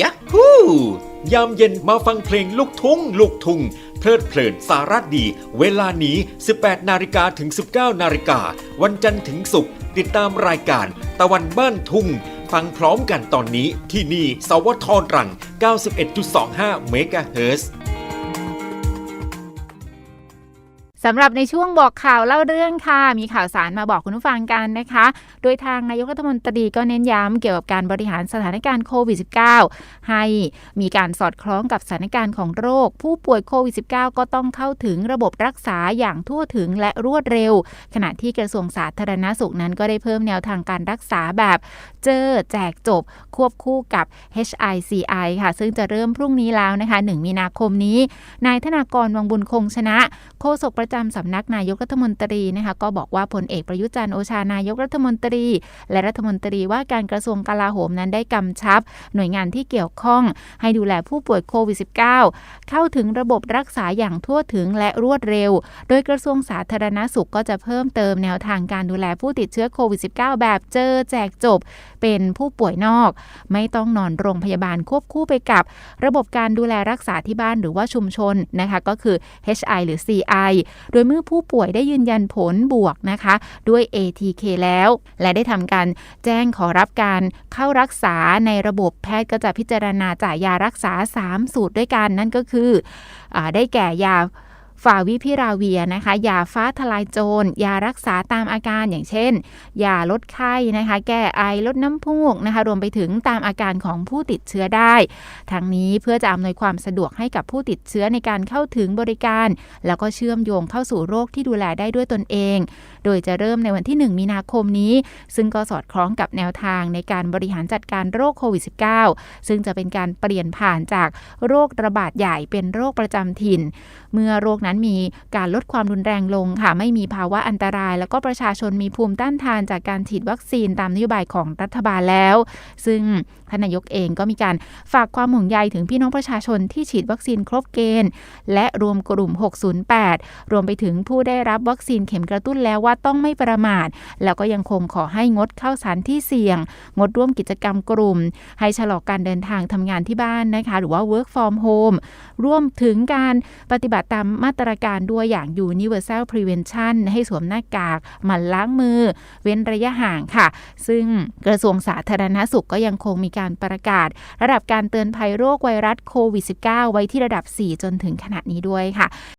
ยะฮู้ยามเย็นมาฟังเพลงลูกทุ่ง ลูกทุ่ง เพลิดเพลินสาระดี เวลานี้ 18 นาฬิกาถึง 19 นาฬิกา วันจันทร์ถึงศุกร์ติดตามรายการ ตะวันบ้านทุ่ง ฟังพร้อมกันตอนนี้ที่นี่ สวทรรัง 91.25 เมกะเฮิร์ สำหรับในช่วงบอกข่าวเล่าเรื่องค่ะ มีข่าวสารมาบอกคุณผู้ฟังกันนะคะ โดยทางนายกรัฐมนตรีก็เน้นย้ำเกี่ยวกับการบริหารสถานการณ์โควิด -19 ให้มีการสอดคล้องกับสถานการณ์ของโรค ผู้ป่วยโควิด -19 ก็ต้องเข้าถึงระบบรักษาอย่างทั่วถึงและรวดเร็ว ขณะที่กระทรวงสาธารณาสุขนั้นก็ได้เพิ่มแนวทางการรักษาแบบเจอแจกจบ ควบคู่กับ HICI ค่ะ ซึ่งจะเริ่มพรุ่งนี้แล้วนะคะ 1 มีนาคมนี้ นายธนากรวังบุญคงชนะโฆษกประจำสำนักนายกรัฐมนตรีนะคะก็บอกว่าพลเอกประยุจันทร์โอชานายกรัฐมนตรี และรัฐมนตรีว่าการกระทรวงกลาโหมนั้นได้กำชับ หน่วยงานที่เกี่ยวข้อง ให้ดูแลผู้ป่วยโควิด -19 เข้าถึงระบบรักษาอย่างทั่วถึงและรวดเร็ว โดยกระทรวงสาธารณาสุขก็จะเพิ่มเติมแนวทางการดูแลผู้ติดเชื้อโควิด -19 แบบเจอแจกจบ เป็นผู้ป่วยนอก ไม่ต้องนอนโรงพยาบาลควบคู่ไปกับ ระบบการดูแลรักษาที่บ้านหรือว่าชุมชนนะคะก็คือ HI หรือ CI โดยเมื่อผู้ป่วยได้ยืนยันผลบวกนะคะ ด้วย ATK แล้ว และได้ทำการแจ้งขอรับการเข้ารักษาในระบบแพทย์ก็จะพิจารณาจ่ายยารักษา 3 สูตรด้วยกันนั่นก็คืออได้แก่ยา ฟาวิพิราเวียนะคะยาฟ้าทลายโจรยารักษาตามอาการอย่างเช่นยาลดไข้นะคะ แก้ไอลดน้ำมูกนะคะ รวมไปถึงตามอาการของผู้ติดเชื้อได้ ทั้งนี้เพื่อจะอำนวยความสะดวกให้กับผู้ติดเชื้อในการเข้าถึงบริการ แล้วก็เชื่อมโยงเข้าสู่โรคที่ดูแลได้ด้วยตนเอง โดยจะเริ่มในวันที่ 1 มีนาคมนี้ ซึ่งก็สอดคล้องกับแนวทางในการบริหารจัดการโรคโควิด -19 ซึ่งจะเป็นการเปลี่ยนผ่านจากโรคระบาดใหญ่เป็นโรคประจำถิ่น เมื่อโรคนั้นมีการลดความรุนแรงลงค่ะ ไม่มีภาวะอันตราย แล้วก็ประชาชนมีภูมิต้านทานจากการฉีดวัคซีนตามนโยบายของรัฐบาลแล้ว ซึ่งท่านนายกเองก็มีการฝากความห่วงใยถึงพี่น้องประชาชนที่ฉีดวัคซีนครบเกณฑ์ และรวมกลุ่ม 608 รวมไปถึงผู้ได้รับวัคซีนเข็มกระตุ้นแล้วว่าต้องไม่ประมาท แล้วก็ยังคงขอให้งดเข้าสถานที่เสี่ยง งดร่วมกิจกรรมกลุ่ม ให้ชะลอการเดินทางทำงานที่บ้านนะคะ หรือว่า work from home รวมถึงการปฏิบัติตามมาตรการด้วยอย่าง universal prevention ให้สวมหน้ากากหมั่นล้างมือ เว้นระยะห่างค่ะ ซึ่งกระทรวงสาธารณาสุขก็ยังคงมีการประกาศ ระดับการเตือนภัยโรคไวรัสโควิด -19 ไว้ที่ระดับ 4 จนถึงขณะนี้ด้วยค่ะ